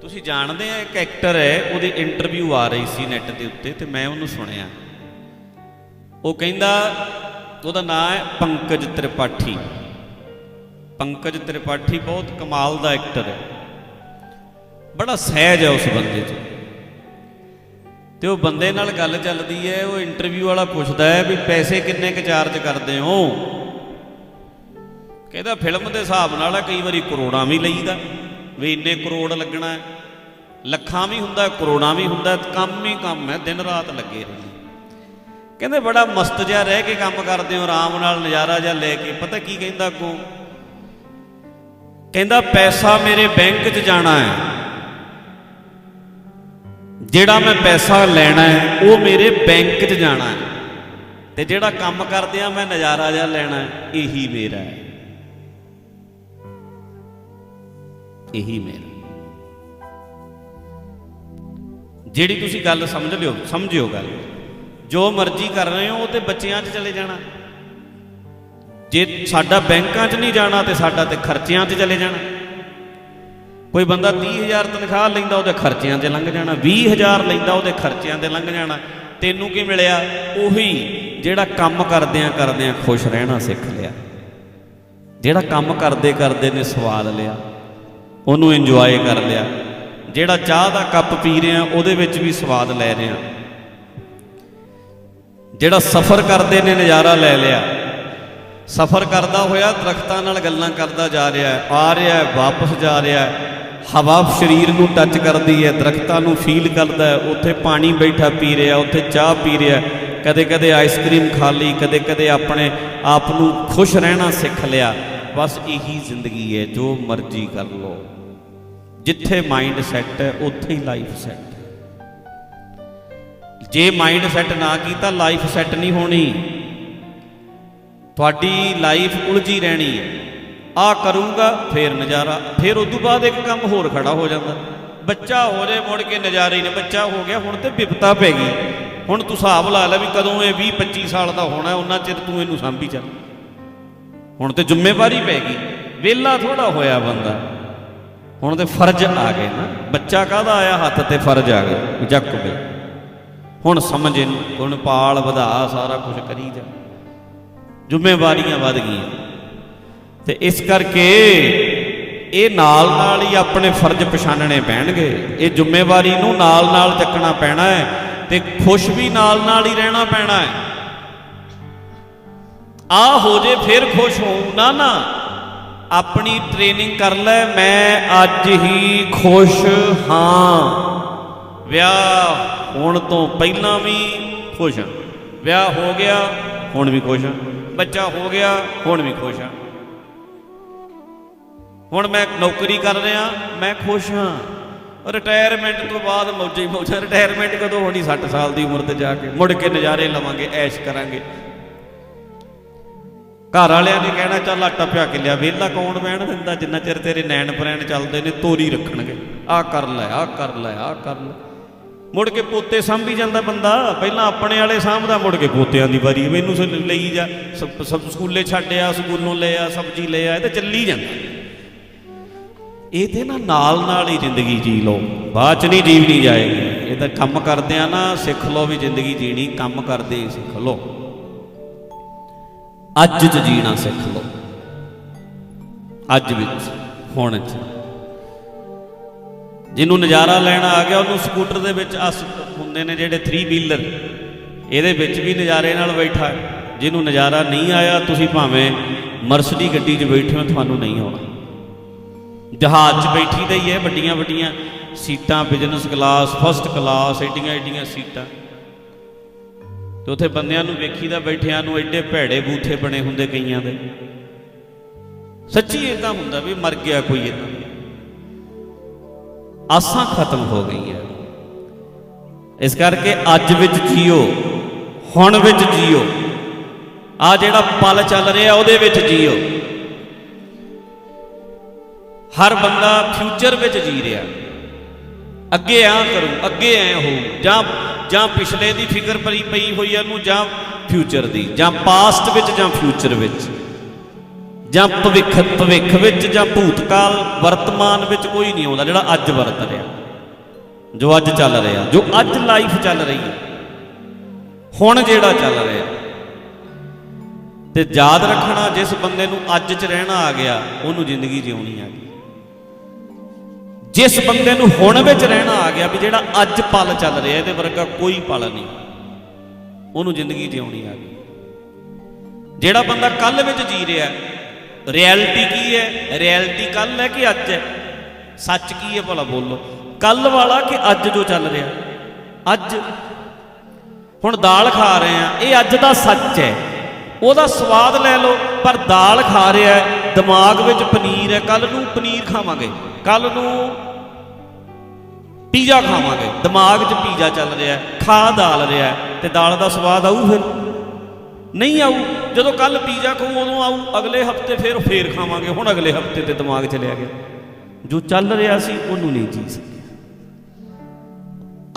ਤੁਸੀਂ ਜਾਣਦੇ ਆ ਇੱਕ ਐਕਟਰ ਹੈ, ਉਹਦੀ ਇੰਟਰਵਿਊ ਆ ਰਹੀ ਸੀ ਨੈਟ ਦੇ ਉੱਤੇ ਤੇ ਮੈਂ ਉਹਨੂੰ ਸੁਣਿਆ। ਉਹ ਕਹਿੰਦਾ, ਉਹਦਾ ਨਾਮ ਹੈ ਪੰਕਜ ਤ੍ਰਿਪਾਠੀ। ਪੰਕਜ ਤ੍ਰਿਪਾਠੀ ਬਹੁਤ ਕਮਾਲ ਦਾ ਐਕਟਰ ਹੈ। ਬੜਾ ਸਹਿਜ ਹੈ ਉਸ ਬੰਦੇ 'ਚ ਤੇ ਉਹ ਬੰਦੇ ਨਾਲ ਗੱਲ ਚੱਲਦੀ ਹੈ, ਉਹ ਇੰਟਰਵਿਊ ਵਾਲਾ ਪੁੱਛਦਾ ਹੈ ਵੀ ਪੈਸੇ ਕਿੰਨੇ ਕੁ ਚਾਰਜ ਕਰਦੇ ਹੋ? ਕਹਿੰਦਾ ਫਿਲਮ ਦੇ ਹਿਸਾਬ ਨਾਲ ਕਈ ਵਾਰੀ ਕਰੋੜਾਂ ਵੀ ਲਈਦਾ। ਵੀ ਇੰਨੇ ਕਰੋੜ ਲੱਗਣਾ ਹੈ। ਲੱਖਾਂ ਵੀ ਹੁੰਦਾ, ਕਰੋੜਾਂ ਵੀ ਹੁੰਦਾ, ਕੰਮ ਹੀ ਕੰਮ ਹੈ, ਦਿਨ ਰਾਤ ਲੱਗੇ ਰਹੀ ਕਹਿੰਦੇ ਬੜਾ ਮਸਤ ਜਿਹਾ ਰਹਿ ਕੇ ਕੰਮ ਕਰਦੇ ਹੋ, ਆਰਾਮ ਨਾਲ ਨਜ਼ਾਰਾ ਜਿਹਾ ਲੈ ਕੇ, ਪਤਾ ਕੀ ਕਹਿੰਦਾ ਅੱਗੋਂ? ਕਹਿੰਦਾ, ਪੈਸਾ ਮੇਰੇ ਬੈਂਕ 'ਚ ਜਾਣਾ ਹੈ। ਜਿਹੜਾ ਮੈਂ ਪੈਸਾ ਲੈਣਾ ਹੈ, ਉਹ ਮੇਰੇ ਬੈਂਕ 'ਚ ਜਾਣਾ ਹੈ। ਤੇ ਜਿਹੜਾ ਕੰਮ ਕਰਦੇ ਆ, ਮੈਂ ਨਜ਼ਾਰਾ ਜਿਹਾ ਲੈਣਾ ਇਹੀ ਮੇਰਾ ਹੈ। ਇਹੀ ਮੇਰਾ ਜਿਹੜੀ ਤੁਸੀਂ ਗੱਲ ਸਮਝ ਲਿਓ, ਸਮਝਿਓ ਗੱਲ। ਜੋ ਮਰਜ਼ੀ ਕਰ ਰਹੇ ਹੋ, ਉਹ ਤੇ ਬੱਚਿਆਂ 'ਚ ਚਲੇ ਜਾਣਾ। ਜੇ ਸਾਡਾ ਬੈਂਕਾਂ 'ਚ ਨਹੀਂ ਜਾਣਾ ਤੇ ਸਾਡਾ ਤੇ ਖਰਚਿਆਂ 'ਚ ਚਲੇ ਜਾਣਾ। ਕੋਈ ਬੰਦਾ 30000 ਤਨਖਾਹ ਲੈਂਦਾ, ਉਹਦੇ ਖਰਚਿਆਂ 'ਚ ਲੰਘ ਜਾਣਾ। 20000 ਲੈਂਦਾ, ਉਹਦੇ ਖਰਚਿਆਂ 'ਤੇ ਲੰਘ ਜਾਣਾ। ਤੈਨੂੰ ਕੀ ਮਿਲਿਆ? ਉਹੀ ਜਿਹੜਾ ਕੰਮ ਕਰਦਿਆਂ ਕਰਦਿਆਂ ਖੁਸ਼ ਰਹਿਣਾ ਸਿੱਖ ਲਿਆ। ਜਿਹੜਾ ਕੰਮ ਕਰਦੇ ਕਰਦੇ ਨੇ ਸਵਾਦ ਲਿਆ। ਉਹਨੂੰ ਇੰਜੋਏ ਕਰ ਲਿਆ। ਜਿਹੜਾ ਚਾਹ ਦਾ ਕੱਪ ਪੀ ਰਿਹਾ ਉਹਦੇ ਵਿੱਚ ਵੀ ਸਵਾਦ ਲੈ ਰਿਹਾ ਜਿਹੜਾ ਸਫ਼ਰ ਕਰਦੇ ਨੇ, ਨਜ਼ਾਰਾ ਲੈ ਲਿਆ। ਸਫ਼ਰ ਕਰਦਾ ਹੋਇਆ ਦਰਖਤਾਂ ਨਾਲ ਗੱਲਾਂ ਕਰਦਾ ਜਾ ਰਿਹਾ ਹੈ। ਆ ਰਿਹਾ ਹੈ, ਵਾਪਸ ਜਾ ਰਿਹਾ ਹੈ। ਹਵਾ ਸਰੀਰ ਨੂੰ ਟੱਚ ਕਰਦੀ ਹੈ, ਦਰਖਤਾਂ ਨੂੰ ਫੀਲ ਕਰਦਾ ਹੈ। ਉੱਥੇ ਪਾਣੀ ਬੈਠਾ ਪੀ ਰਿਹਾ, ਉੱਥੇ ਚਾਹ ਪੀ ਰਿਹਾ ਕਦੇ ਕਦੇ ਆਈਸਕ੍ਰੀਮ ਖਾ ਲਈ ਕਦੇ ਕਦੇ ਆਪਣੇ ਆਪ ਨੂੰ ਖੁਸ਼ ਰਹਿਣਾ ਸਿੱਖ ਲਿਆ। ਬਸ ਇਹੀ ਜ਼ਿੰਦਗੀ ਹੈ, ਜੋ ਮਰਜ਼ੀ ਕਰ ਲੋ ਜਿੱਥੇ ਮਾਈਂਡ ਸੈੱਟ ਹੈ, ਉੱਥੇ ਹੀ ਲਾਈਫ ਸੈੱਟ ਜੇ ਮਾਈਂਡ ਸੈੱਟ ਨਾ ਕੀਤਾ ਲਾਈਫ ਸੈੱਟ ਨਹੀਂ ਹੋਣੀ। ਤੁਹਾਡੀ ਲਾਈਫ ਉਲਝੀ ਰਹਿਣੀ ਹੈ। ਆ ਕਰੂੰਗਾ, ਫੇਰ ਨਜ਼ਾਰਾ। ਫਿਰ ਉਸ ਤੋਂ ਬਾਅਦ ਇੱਕ ਕੰਮ ਹੋਰ ਖੜਾ ਹੋ ਜਾਂਦਾ। ਬੱਚਾ ਹੋ ਜੇ, ਮੁੜ ਕੇ ਨਜ਼ਾਰੇ ਹੀ ਨੇ ਬੱਚਾ ਹੋ ਗਿਆ, ਹੁਣ ਤੇ ਵਿਪਤਾ ਪੈ ਗਈ। ਹੁਣ ਤੂੰ ਹਿਸਾਬ ਲਾ ਲੈ ਵੀ ਕਦੋਂ ਇਹ 20 25 ਸਾਲ ਦਾ ਹੋਣਾ, ਉਹਨਾਂ ਚਿਰ ਤੂੰ ਇਹਨੂੰ ਸਾਂਭੀ ਚੱਲ। ਹੁਣ ਤੇ ਜ਼ਿੰਮੇਵਾਰੀ ਪੈ ਗਈ। ਵਿਹਲਾ ਥੋੜਾ ਹੋਇਆ ਬੰਦਾ। ਹੁਣ ਤੇ ਫਰਜ਼ ਆ ਗਏ ਨਾ। ਬੱਚਾ ਕਾਹਦਾ ਆਇਆ ਹੱਥ ਤੇ ਫਰਜ਼ ਆ ਗਏ? ਜੱਕ ਬਈ ਹੁਣ ਸਮਝ ਇਹਨੂੰ ਹੁਣ ਪਾਲ ਵਧਾ, ਸਾਰਾ ਕੁਝ ਕਰੀ ਜਾ। ਜ਼ਿੰਮੇਵਾਰੀਆਂ ਵੱਧ ਗਈਆਂ। ਤੇ ਇਸ ਕਰਕੇ ਇਹ ਨਾਲ ਨਾਲ ਹੀ ਆਪਣੇ ਫਰਜ਼ ਪਛਾਣਨੇ ਪੈਣਗੇ। ਇਹ ਜ਼ਿੰਮੇਵਾਰੀ ਨੂੰ ਨਾਲ ਨਾਲ ਚੱਕਣਾ ਪੈਣਾ ਹੈ ਤੇ ਖੁਸ਼ ਵੀ ਨਾਲ ਨਾਲ ਹੀ ਰਹਿਣਾ ਪੈਣਾ ਹੈ। ਆ ਹੋ ਜੇ ਫਿਰ ਖੁਸ਼ ਹੋਊ, ਨਾ ਨਾ। ਆਪਣੀ ਟ੍ਰੇਨਿੰਗ ਕਰ ਲੈ, ਮੈਂ ਅੱਜ ਹੀ ਖੁਸ਼ ਹਾਂ। ਵਿਆਹ ਹੋਣ ਤੋਂ ਪਹਿਲਾਂ ਵੀ ਖੁਸ਼ ਹਾਂ। ਵਿਆਹ ਹੋ ਗਿਆ, ਹੁਣ ਵੀ ਖੁਸ਼ ਹਾਂ। ਬੱਚਾ ਹੋ ਗਿਆ, ਹੁਣ ਵੀ ਖੁਸ਼ ਹਾਂ। ਹੁਣ ਮੈਂ ਨੌਕਰੀ ਕਰ ਰਿਹਾ, ਮੈਂ ਖੁਸ਼ ਹਾਂ। ਰਿਟਾਇਰਮੈਂਟ ਤੋਂ ਬਾਅਦ ਮੌਜੇ ਹੀ ਰਿਟਾਇਰਮੈਂਟ ਕਦੋਂ ਹੋਣੀ? 60 ਸਾਲ ਦੀ ਉਮਰ ਤੇ ਜਾ ਕੇ। ਮੁੜ ਕੇ ਨਜ਼ਾਰੇ ਲਵਾਂਗੇ, ਐਸ਼ ਕਰਾਂਗੇ। ਘਰ ਵਾਲਿਆਂ ਨੇ ਕਹਿਣਾ, ਚੱਲ ਆਟਾ ਪਿਆ ਕੇ ਲਿਆ, ਵਿਹਲਾ ਕੌਣ ਬਹਿਣ ਦਿੰਦਾ? ਜਿੰਨਾ ਚਿਰ ਤੇਰੇ ਨੈਣ ਪ੍ਰੈਣ ਚੱਲਦੇ ਨੇ, ਤੋਰੀ ਰੱਖਣਗੇ। ਆਹ ਕਰ ਲੈ, ਆਹ ਕਰ ਲੈ, ਆਹ ਕਰ ਲੈ। ਮੁੜ ਕੇ ਪੋਤੇ ਸਾਂਭੀ ਜਾਂਦਾ ਬੰਦਾ। ਪਹਿਲਾਂ ਆਪਣੇ ਵਾਲੇ ਸਾਂਭਦਾ, ਮੁੜ ਕੇ ਪੋਤਿਆਂ ਦੀ ਵਾਰੀ। ਮੈਨੂੰ ਸ- ਲਈ ਜਾ, ਸਭ ਸਕੂਲੇ ਛੱਡਿਆ ਸਕੂਲੋਂ ਲਿਆ ਸਬਜ਼ੀ ਲਿਆ ਇਹ ਤਾਂ ਚੱਲੀ ਜਾਂਦਾ। ਇਹਦੇ ਤੇ ਨਾ ਨਾਲ ਨਾਲ ਹੀ ਜ਼ਿੰਦਗੀ ਜੀ ਲਓ। ਬਾਅਦ ਚ ਨਹੀਂ ਜੀਵਨੀ ਜਾਏਗੀ। ਇਹ ਤਾਂ ਕੰਮ ਕਰਦੇ ਆ ਨਾ, ਸਿੱਖ ਲਓ ਵੀ ਜ਼ਿੰਦਗੀ ਜੀਣੀ, ਕੰਮ ਕਰਦੇ ਹੀ ਸਿੱਖ ਲਓ। ਅੱਜ ਚ ਜੀਣਾ ਸਿੱਖ ਲਓ। ਅੱਜ ਵਿੱਚ, ਹੁਣ ਚ। ਜਿਹਨੂੰ ਨਜ਼ਾਰਾ ਲੈਣਾ ਆ ਗਿਆ, ਉਹਨੂੰ ਸਕੂਟਰ ਦੇ ਵਿੱਚ ਅਸ ਹੁੰਦੇ ਨੇ ਜਿਹੜੇ 3 ਵੀਲਰ ਇਹਦੇ ਵਿੱਚ ਵੀ ਨਜ਼ਾਰੇ ਨਾਲ ਬੈਠਾ ਜਿਹਨੂੰ ਨਜ਼ਾਰਾ ਨਹੀਂ ਆਇਆ, ਤੁਸੀਂ ਭਾਵੇਂ ਮਰਸਡੀ ਗੱਡੀ 'ਚ ਬੈਠੇ ਹੋ, ਤੁਹਾਨੂੰ ਨਹੀਂ ਆਉਣਾ। ਜਹਾਜ਼ 'ਚ ਬੈਠੀ ਦਾ ਹੀ ਹੈ ਵੱਡੀਆਂ ਵੱਡੀਆਂ ਸੀਟਾਂ ਬਿਜ਼ਨਸ ਕਲਾਸ ਫਸਟ ਕਲਾਸ ਏਡੀਆਂ ਏਡੀਆਂ ਸੀਟਾਂ। ਤੇ ਉੱਥੇ ਬੰਦਿਆਂ ਨੂੰ ਵੇਖੀਦਾ ਬੈਠਿਆਂ ਨੂੰ ਐਡੇ ਭੈੜੇ ਬੂਥੇ ਬਣੇ ਹੁੰਦੇ ਕਈਆਂ ਦੇ। ਸੱਚੀ ਇਦਾਂ ਹੁੰਦਾ ਵੀ ਮਰ ਗਿਆ ਕੋਈ ਇਦਾਂ। ਆਸਾਂ ਖਤਮ ਹੋ ਗਈਆਂ। ਇਸ ਕਰਕੇ ਅੱਜ ਵਿੱਚ ਜੀਓ, ਹੁਣ ਵਿੱਚ ਜੀਓ। ਆ ਜਿਹੜਾ ਪਲ ਚੱਲ ਰਿਹਾ ਉਹਦੇ ਵਿੱਚ ਜੀਓ। ਹਰ ਬੰਦਾ ਫਿਊਚਰ ਵਿੱਚ ਜੀ ਰਿਹਾ। ਅੱਗੇ ਆ ਕਰੂੰ, ਅੱਗੇ ਐ ਹੋ ਜਾਂ ਜਾਂ ਪਿਛਲੇ ਦੀ ਫਿਕਰ ਪਈ ਪਈ ਹੋਈ ਆ ਨੂੰ, ਜਾਂ ਫਿਊਚਰ ਦੀ, ਜਾਂ ਪਾਸਟ ਵਿੱਚ, ਜਾਂ ਫਿਊਚਰ ਵਿੱਚ। ਜਾਂ ਭਵਿੱਖ ਭਵਿੱਖ ਵਿੱਚ, ਜਾਂ ਭੂਤਕਾਲ, ਵਰਤਮਾਨ ਵਿੱਚ ਕੋਈ ਨਹੀਂ ਆਉਂਦਾ, ਜਿਹੜਾ ਅੱਜ ਵਰਤ ਰਿਹਾ। ਜੋ ਅੱਜ ਚੱਲ ਰਿਹਾ, ਜੋ ਅੱਜ ਲਾਈਫ ਚੱਲ ਰਹੀ ਹੈ। ਹੁਣ ਜਿਹੜਾ ਚੱਲ ਰਿਹਾ। ਤੇ ਯਾਦ ਰੱਖਣਾ, ਜਿਸ ਬੰਦੇ ਨੂੰ ਅੱਜ 'ਚ ਰਹਿਣਾ ਆ ਗਿਆ, ਉਹਨੂੰ ਜ਼ਿੰਦਗੀ ਜਿਉਣੀ ਆ ਗਈ। ਜਿਸ ਬੰਦੇ ਨੂੰ ਹੁਣ ਵਿੱਚ ਰਹਿਣਾ ਆ ਗਿਆ ਵੀ ਜਿਹੜਾ ਅੱਜ ਪਲ ਚੱਲ ਰਿਹਾ, ਇਹਦੇ ਵਰਗਾ ਕੋਈ ਪਲ ਨਹੀਂ। ਉਹਨੂੰ ਜ਼ਿੰਦਗੀ ਜਿਉਣੀ ਆ ਗਈ। ਜਿਹੜਾ ਬੰਦਾ ਕੱਲ ਵਿੱਚ ਜੀ ਰਿਹਾ, ਰਿਐਲਿਟੀ ਕੀ ਹੈ? ਰਿਐਲਿਟੀ ਕੱਲ ਹੈ ਕਿ ਅੱਜ ਹੈ? ਸੱਚ ਕੀ ਹੈ ਭਲਾ ਬੋਲੋ? ਕੱਲ ਵਾਲਾ ਕਿ ਅੱਜ ਜੋ ਚੱਲ ਰਿਹਾ? ਅੱਜ। ਹੁਣ ਦਾਲ ਖਾ ਰਹੇ ਆ ਇਹ ਅੱਜ ਦਾ ਸੱਚ ਹੈ। ਉਹਦਾ ਸਵਾਦ ਲੈ ਲਓ, ਪਰ ਦਾਲ ਖਾ ਰਿਹਾ ਹੈ ਦਿਮਾਗ ਵਿੱਚ ਪਨੀਰ ਹੈ ਕੱਲ ਨੂੰ ਪਨੀਰ ਖਾਵਾਂਗੇ। ਕੱਲ ਨੂੰ ਪੀਜ਼ਾ ਖਾਵਾਂਗੇ। ਦਿਮਾਗ 'ਚ ਪੀਜ਼ਾ ਚੱਲ ਰਿਹਾ ਖਾ ਦਾਲ ਰਿਹਾ ਤੇ ਦਾਲ ਦਾ ਸਵਾਦ ਆਊ ਫਿਰ। ਨਹੀਂ ਆਊ, ਜਦੋਂ ਕੱਲ ਪੀਜ਼ਾ ਖਾਊ, ਉਦੋਂ ਆਊ, ਅਗਲੇ ਹਫ਼ਤੇ ਫਿਰ ਫੇਰ ਖਾਵਾਂਗੇ। ਹੁਣ ਅਗਲੇ ਹਫ਼ਤੇ ਤੇ ਦਿਮਾਗ ਚ ਲਿਆ ਗਿਆ। ਜੋ ਚੱਲ ਰਿਹਾ ਸੀ, ਉਹਨੂੰ ਨਹੀਂ ਜੀ ਸਕੇ